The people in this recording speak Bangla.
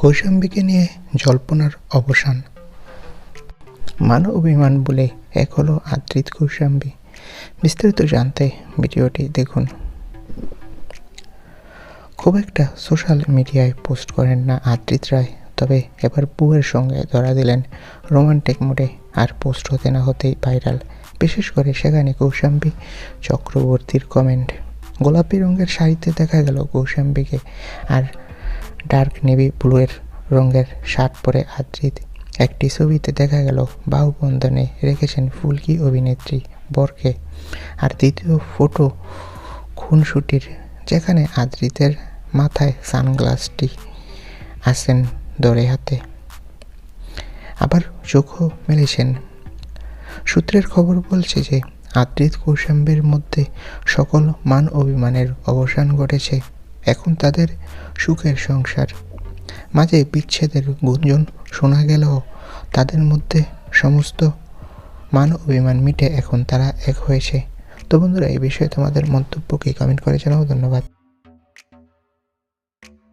কৌশাম্বীকে নিয়ে জল্পনার অবসান। মান অভিমান বলে এক হলো আদ্রিত কৌশাম্বী। বিস্তারিত জানতে ভিডিওটি দেখুন। খুব একটা সোশ্যাল মিডিয়ায় পোস্ট করেন না আদ্রিত রায়, তবে এবার বুয়ের সঙ্গে ধরা দিলেন রোমান্টিক মোডে আর পোস্ট হতে না হতেই ভাইরাল। বিশেষ করে সেখানে কৌশাম্বী চক্রবর্তীর কমেন্ট। গোলাপি রঙের শাড়িতে দেখা গেল কৌশাম্বীকে, আর ডার্ক নেভি ব্লুয়ের রঙের শার্ট পরে আদ্রিত। একটি ছবিতে দেখা গেল, বাহুবন্ধনে রেখেছেন ফুলকি অভিনেত্রী বরকে। আর দ্বিতীয় ফটো খুনসুটির, যেখানে আদ্রিতের মাথায় সানগ্লাসটি আছেন দরে হাতে। আবার চোখও মেলেছেন। সূত্রের খবর বলছে যে, আদ্রিত কৌশাম্বীর মধ্যে সকল মান অভিমানের অবসান ঘটেছে। এখন তাদের সুখের সংসার। মাঝে বিচ্ছেদের গুঞ্জন শোনা গেলেও তাদের মধ্যে সমস্ত মান অভিমান মিটে এখন তারা এক হয়েছে। তো বন্ধুরা, এই বিষয়ে তোমাদের মন্তব্য কি? কমেন্ট করে জানাও, ধন্যবাদ।